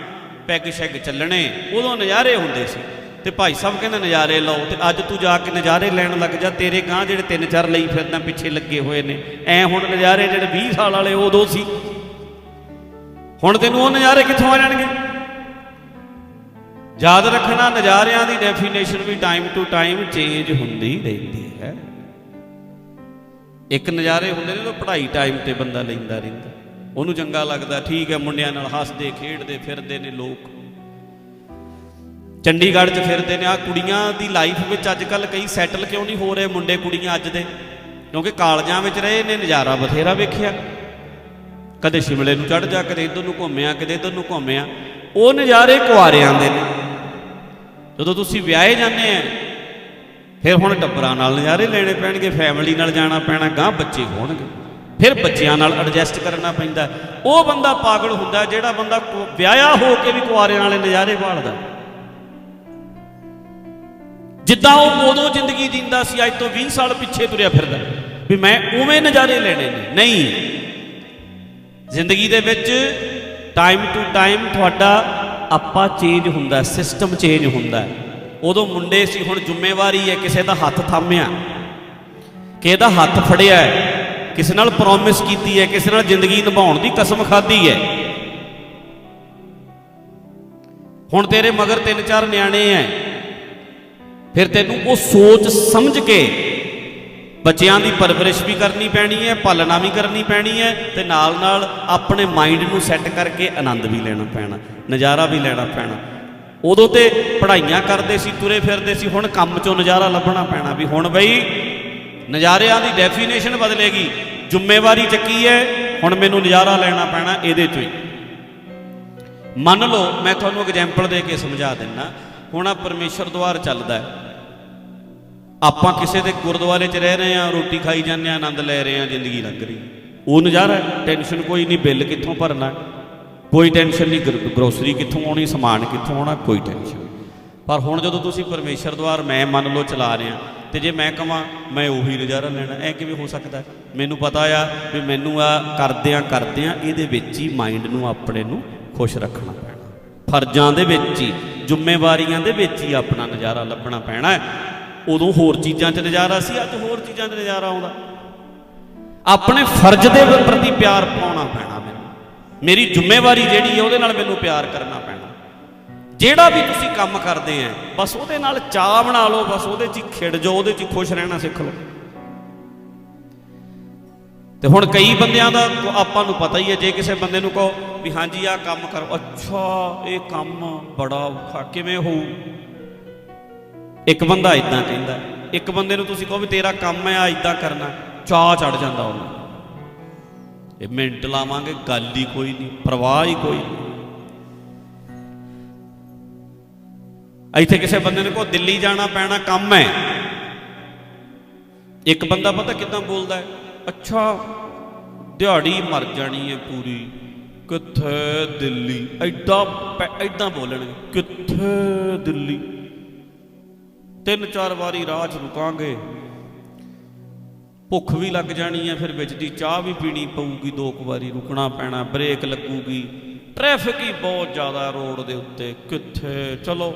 ਪੈਗ ਸ਼ੈਗ ਚੱਲਣੇ, ਉਦੋਂ ਨਜ਼ਾਰੇ ਹੁੰਦੇ ਸੀ। ਤੇ ਭਾਈ ਸਾਹਿਬ ਕਹਿੰਦੇ ਨਜ਼ਾਰੇ ਲਓ ਤੇ ਅੱਜ ਤੂੰ ਜਾ ਕੇ ਨਜ਼ਾਰੇ ਲੈਣ ਲੱਗ ਜਾ, ਤੇਰੇ ਗਾਂ ਜਿਹੜੇ ਤਿੰਨ ਚਾਰ ਲਈ ਫਿਰਦਾ ਪਿੱਛੇ ਲੱਗੇ ਹੋਏ ਨੇ। ਐ ਹੁਣ ਨਜ਼ਾਰੇ ਜਿਹੜੇ 20 ਸਾਲ ਵਾਲੇ ਉਦੋਂ ਸੀ। ਹੁਣ ਤੈਨੂੰ ਉਹ ਨਜ਼ਾਰੇ ਕਿੱਥੋਂ ਆ ਜਾਣਗੇ? ਯਾਦ ਰੱਖਣਾ, ਨਜ਼ਾਰਿਆਂ ਦੀ ਡੈਫੀਨੇਸ਼ਨ ਵੀ ਟਾਈਮ ਟੂ ਟਾਈਮ ਚੇਂਜ ਹੁੰਦੀ ਰਹਿੰਦੀ ਹੈ। ਇੱਕ ਨਜ਼ਾਰੇ ਹੁੰਦੇ ਨੇ ਉਹ ਪੜ੍ਹਾਈ ਟਾਈਮ ਤੇ ਬੰਦਾ ਲੈਂਦਾ ਰਹਿੰਦਾ। ਉਹਨੂੰ ਚੰਗਾ ਲੱਗਦਾ, ਠੀਕ ਹੈ ਮੁੰਡਿਆਂ ਨਾਲ ਹੱਸਦੇ, ਖੇਡਦੇ, ਫਿਰਦੇ ਨੇ ਲੋਕ। ਚੰਡੀਗੜ੍ਹ 'ਚ ਫਿਰਦੇ ਨੇ। ਆ ਕੁੜੀਆਂ ਦੀ ਲਾਈਫ ਵਿੱਚ ਅੱਜ ਕੱਲ ਕਈ ਸੈਟਲ ਕਿਉਂ ਨਹੀਂ ਹੋ ਰਹੇ ਮੁੰਡੇ ਕੁੜੀਆਂ ਅੱਜ ਦੇ? ਕਿਉਂਕਿ ਕਾਲਜਾਂ ਵਿੱਚ ਰਹੇ ਨੇ, ਨਜ਼ਾਰਾ ਬਥੇਰਾ ਵੇਖਿਆ। ਕਦੇ ਸ਼ਿਮਲੇ ਨੂੰ ਚੜ ਜਾ, ਕਦੇ ਇਧਰ ਨੂੰ ਘੁੰਮਿਆ, ਕਦੇ ਇਧਰ ਨੂੰ ਘੁੰਮਿਆ। ਉਹ ਨਜ਼ਾਰੇ ਕੁਆਰਿਆਂ ਦੇ ਨੇ। ਜਦੋਂ ਤੁਸੀਂ ਵਿਆਹੇ ਜਾਂਦੇ ਆ, ਫਿਰ ਹੁਣ ਟੱਬਰਾਂ ਨਾਲ ਨਜ਼ਾਰੇ ਲੈਣੇ ਪੈਣਗੇ ਫੈਮਿਲੀ ਨਾਲ ਜਾਣਾ ਪੈਣਾ ਗਾਂ ਬੱਚੇ ਹੋਣਗੇ। ਫਿਰ ਬੱਚਿਆਂ ਨਾਲ ਐਡਜਸਟ ਕਰਨਾ ਪੈਂਦਾ। ਉਹ ਬੰਦਾ ਪਾਗਲ ਹੁੰਦਾ ਜਿਹੜਾ ਬੰਦਾ ਕੁ- ਵਿਆਹਿਆ ਹੋ ਕੇ ਵੀ ਕੁਆਰਿਆਂ ਵਾਲੇ ਨਜ਼ਾਰੇ ਭਾਲਦਾ ਜਿੱਦਾਂ ਉਹ ਉਦੋਂ ਜ਼ਿੰਦਗੀ ਜੀਂਦਾ ਸੀ, ਅੱਜ ਤੋਂ 20 ਸਾਲ ਪਿੱਛੇ ਤੁਰਿਆ ਫਿਰਦਾ। ਵੀ ਮੈਂ ਉਵੇਂ ਨਜ਼ਾਰੇ ਲੈਣੇ ਨੇ। ਨਹੀਂ। ਜ਼ਿੰਦਗੀ ਦੇ ਵਿੱਚ ਟਾਈਮ ਟੂ ਟਾਈਮ ਤੁਹਾਡਾ ਆਪਾ ਚੇਂਜ ਹੁੰਦਾ ਸਿਸਟਮ ਚੇਂਜ ਹੁੰਦਾ। ਉਦੋਂ ਮੁੰਡੇ ਸੀ, ਹੁਣ ਜ਼ਿੰਮੇਵਾਰੀ ਹੈ, ਕਿਸੇ ਦਾ ਹੱਥ ਥਾਮਿਆ। ਕਿਸੇ ਦਾ ਹੱਥ ਫੜਿਆ ਕਿਸੇ ਨਾਲ ਪ੍ਰੋਮਿਸ ਕੀਤੀ ਹੈ, ਕਿਸੇ ਨਾਲ ਜ਼ਿੰਦਗੀ ਨਿਭਾਉਣ ਦੀ ਕਸਮ ਖਾਧੀ ਹੈ। ਹੁਣ ਤੇਰੇ ਮਗਰ ਤਿੰਨ ਚਾਰ ਨਿਆਣੇ ਐ ਫਿਰ ਤੈਨੂੰ ਉਹ ਸੋਚ ਸਮਝ ਕੇ ਬੱਚਿਆਂ ਦੀ ਪਰਵਰਿਸ਼ ਵੀ ਕਰਨੀ ਪੈਣੀ ਹੈ, ਪਾਲਣਾ ਵੀ ਕਰਨੀ ਪੈਣੀ ਹੈ ਤੇ ਨਾਲ ਨਾਲ ਆਪਣੇ ਮਾਈਂਡ ਨੂੰ ਸੈੱਟ ਕਰਕੇ ਆਨੰਦ ਵੀ ਲੈਣਾ ਪੈਣਾ, ਨਜ਼ਾਰਾ ਵੀ ਲੈਣਾ ਪੈਣਾ। ਉਦੋਂ ਤੇ ਪੜ੍ਹਾਈਆਂ ਕਰਦੇ ਸੀ, ਤੁਰੇ ਫਿਰਦੇ ਸੀ, ਹੁਣ ਕੰਮ ਚੋਂ ਨਜ਼ਾਰਾ ਲੱਭਣਾ ਪੈਣਾ ਵੀ ਹੁਣ ਬਈ ਨਜ਼ਾਰਿਆਂ ਦੀ ਡੈਫੀਨੇਸ਼ਨ ਬਦਲੇਗੀ, ਜ਼ਿੰਮੇਵਾਰੀ ਚੱਕੀ ਹੈ, ਹੁਣ ਮੈਨੂੰ ਨਜ਼ਾਰਾ ਲੈਣਾ ਪੈਣਾ ਇਹਦੇ ਚੋਂ ਹੀ। ਮੰਨ ਲਓ, ਮੈਂ ਤੁਹਾਨੂੰ ਐਗਜ਼ਾਮਪਲ ਦੇ ਕੇ ਸਮਝਾ ਦਿੰਨਾ, ਹੁਣ ਆ ਪਰਮੇਸ਼ਰ ਦੁਆਰ ਚੱਲਦਾ ਹੈ। ਆਪਾਂ ਕਿਸੇ ਦੇ ਗੁਰਦੁਆਰੇ 'ਚ ਰਹਿ ਰਹੇ ਆ ਰੋਟੀ ਖਾਈ ਜਾਂਦੇ ਆ ਆਨੰਦ ਲੈ ਰਹੇ ਆ ਜ਼ਿੰਦਗੀ ਲੰਘ ਰਹੀ ਉਹ ਨਜ਼ਾਰਾ ਟੈਨਸ਼ਨ ਕੋਈ ਨਹੀਂ, ਬਿੱਲ ਕਿੱਥੋਂ ਭਰਨਾ ਕੋਈ ਟੈਨਸ਼ਨ ਨਹੀਂ ਗਰੋਸਰੀ ਕਿੱਥੋਂ ਆਉਣੀ, ਸਮਾਨ ਕਿੱਥੋਂ ਆਉਣਾ, ਕੋਈ ਟੈਨਸ਼ਨ ਪਰ ਹੁਣ ਜਦੋਂ ਤੁਸੀਂ ਪਰਮੇਸ਼ਰ ਦੁਆਰ ਮੈਂ ਮੰਨ ਲਓ ਚਲਾ ਰਿਹਾ ਤੇ ਜੇ ਮੈਂ ਕਹਾਂ, ਮੈਂ ਉਹੀ ਨਜ਼ਾਰਾ ਲੈਣਾ ਐ ਕਿਵੇਂ ਹੋ ਸਕਦਾ ਮੈਨੂੰ ਪਤਾ ਆ ਵੀ ਮੈਨੂੰ ਆ ਕਰਦਿਆਂ ਕਰਦਿਆਂ ਇਹਦੇ ਵਿੱਚ ਹੀ ਮਾਈਂਡ ਨੂੰ ਆਪਣੇ ਨੂੰ ਖੁਸ਼ ਰੱਖਣਾ ਪੈਣਾ। ਫਰਜ਼ਾਂ ਦੇ ਵਿੱਚ ਹੀ, ਜ਼ਿੰਮੇਵਾਰੀਆਂ ਦੇ ਵਿੱਚ ਹੀ ਆਪਣਾ ਨਜ਼ਾਰਾ ਲੱਭਣਾ ਪੈਣਾ ਉਦੋਂ ਹੋਰ ਚੀਜ਼ਾਂ 'ਚ ਨਜ਼ਾਰਾ ਸੀ, ਅੱਜ ਹੋਰ ਚੀਜ਼ਾਂ 'ਚ ਨਜ਼ਾਰਾ ਆਉਂਦਾ। ਆਪਣੇ ਫਰਜ਼ ਦੇ ਪ੍ਰਤੀ ਪਿਆਰ ਪਾਉਣਾ ਪੈਣਾ ਮੈਨੂੰ। ਮੇਰੀ ਜ਼ਿੰਮੇਵਾਰੀ ਜਿਹੜੀ ਹੈ, ਉਹਦੇ ਨਾਲ ਮੈਨੂੰ ਪਿਆਰ ਕਰਨਾ ਪੈਣਾ। ਜਿਹੜਾ ਵੀ ਤੁਸੀਂ ਕੰਮ ਕਰਦੇ ਆ, ਬਸ ਉਹਦੇ ਨਾਲ ਚਾਹ ਬਣਾ ਲਓ, ਬਸ ਉਹਦੇ 'ਚ ਹੀ ਖਿੜ ਜਾਓ, ਉਹਦੇ 'ਚ ਖੁਸ਼ ਰਹਿਣਾ ਸਿੱਖ ਲਓ। ਤੇ ਹੁਣ ਕਈ ਬੰਦਿਆਂ ਦਾ ਆਪਾਂ ਨੂੰ ਪਤਾ ਹੀ ਹੈ, ਜੇ ਕਿਸੇ ਬੰਦੇ ਨੂੰ ਕਹੋ ਵੀ ਹਾਂਜੀ, ਆਹ ਕੰਮ ਕਰੋ। ਅੱਛਾ, ਇਹ ਕੰਮ ਬੜਾ ਔਖਾ, ਕਿਵੇਂ ਹੋਊ? ਇੱਕ ਬੰਦਾ ਇਦਾਂ ਕਹਿੰਦਾ, ਇੱਕ ਬੰਦੇ ਨੂੰ ਤੁਸੀਂ ਕਹੋ ਵੀ ਤੇਰਾ ਕੰਮ ਹੈ ਆ ਇਦਾਂ ਕਰਨਾ ਚਾਹ ਚੜ ਜਾਂਦਾ ਉਹਨੂੰ। ਇਹ ਮਿੰਟ ਲਾਵਾਂਗੇ, ਗੱਲ ਹੀ ਕੋਈ ਨਹੀਂ, ਪ੍ਰਵਾਹ ਹੀ ਕੋਈ ਨਹੀਂ। ਇੱਥੇ ਕਿਸੇ ਬੰਦੇ ਨੂੰ ਕੋ ਦਿੱਲੀ ਜਾਣਾ ਪੈਣਾ ਕੰਮ ਹੈ। ਇੱਕ ਬੰਦਾ ਪਤਾ ਕਿਦਾਂ ਬੋਲਦਾ ਹੈ? ਅੱਛਾ, ਦਿਹਾੜੀ ਮਰ ਜਾਣੀ ਹੈ ਪੂਰੀ। ਕਿੱਥੇ ਦਿੱਲੀ? ਐਡਾ ਪੈ- ਬੋਲਣਗੇ, ਕਿੱਥੇ ਦਿੱਲੀ? ਤਿੰਨ ਚਾਰ ਵਾਰੀ ਰਾਹ 'ਚ ਰੁਕਾਂਗੇ। ਭੁੱਖ ਵੀ ਲੱਗ ਜਾਣੀ ਹੈ, ਫਿਰ ਵਿੱਚ ਦੀ ਚਾਹ ਵੀ ਪੀਣੀ ਪਊਗੀ, ਦੋ ਕੁ ਵਾਰੀ ਰੁਕਣਾ ਪੈਣਾ, ਬ੍ਰੇਕ ਲੱਗੂਗੀ। ਟ੍ਰੈਫਿਕ ਹੀ ਬਹੁਤ ਜ਼ਿਆਦਾ ਰੋਡ ਦੇ ਉੱਤੇ, ਕਿੱਥੇ? ਚਲੋ,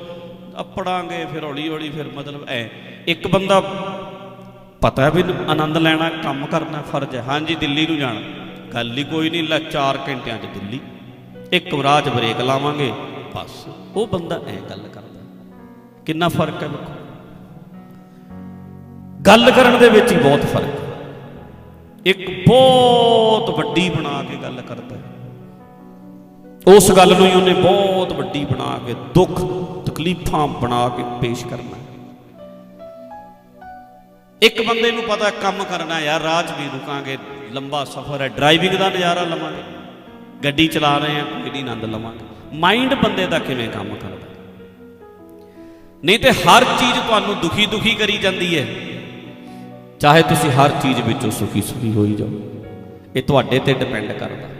ਅਪੜਾਂਗੇ ਫਿਰ ਹੌਲੀ ਹੌਲੀ ਫਿਰ ਮਤਲਬ ਐ। ਇੱਕ ਬੰਦਾ ਪਤਾ ਹੈ ਵੀ ਆਨੰਦ ਲੈਣਾ, ਕੰਮ ਕਰਨਾ ਫਰਜ਼ ਹੈ। ਹਾਂਜੀ, ਦਿੱਲੀ ਨੂੰ ਜਾਣਾ। ਗੱਲ ਹੀ ਕੋਈ ਨਹੀਂ, ਲੈ 4 ਘੰਟਿਆਂ 'ਚ ਦਿੱਲੀ। ਇੱਕ ਰਾਹ 'ਚ ਬ੍ਰੇਕ ਲਾਵਾਂਗੇ, ਬਸ। ਉਹ ਬੰਦਾ ਐ ਗੱਲ ਕਰਦਾ। ਕਿੰਨਾ ਫ਼ਰਕ ਹੈ ਵੇਖੋ। ਗੱਲ ਕਰਨ ਦੇ ਵਿੱਚ ਹੀ ਬਹੁਤ ਫ਼ਰਕ ਇੱਕ ਬਹੁਤ ਵੱਡੀ ਬਣਾ ਕੇ ਗੱਲ ਕਰਦਾ ਉਸ ਗੱਲ ਨੂੰ ਹੀ ਉਹਨੇ ਬਹੁਤ ਵੱਡੀ ਬਣਾ ਕੇ ਦੁੱਖ, ਤਕਲੀਫਾਂ ਬਣਾ ਕੇ ਪੇਸ਼ ਕਰਨਾ ਇੱਕ ਬੰਦੇ ਨੂੰ ਪਤਾ ਕੰਮ ਕਰਨਾ ਯਾਰ ਰਾਹ 'ਚ ਵੀ ਰੁਕਾਂਗੇ, ਲੰਬਾ ਸਫ਼ਰ ਹੈ ਡਰਾਈਵਿੰਗ ਦਾ ਨਜ਼ਾਰਾ ਲਵਾਂਗੇ, ਗੱਡੀ ਚਲਾ ਰਹੇ ਹਾਂ, ਕੋਈ ਆਨੰਦ ਲਵਾਂਗੇ। ਮਾਈਂਡ ਬੰਦੇ ਦਾ ਕਿਵੇਂ ਕੰਮ ਕਰਦਾ ਨਹੀਂ ਤੇ ਹਰ ਚੀਜ਼ ਤੁਹਾਨੂੰ ਦੁਖੀ ਦੁਖੀ ਕਰੀ ਜਾਂਦੀ ਹੈ। ਚਾਹੇ ਤੁਸੀਂ ਹਰ ਚੀਜ਼ ਵਿੱਚੋਂ ਸੁਖੀ ਸੁਖੀ ਹੋਈ ਜਾਓ। ਇਹ ਤੁਹਾਡੇ ਤੇ ਡਿਪੈਂਡ ਕਰਦਾ।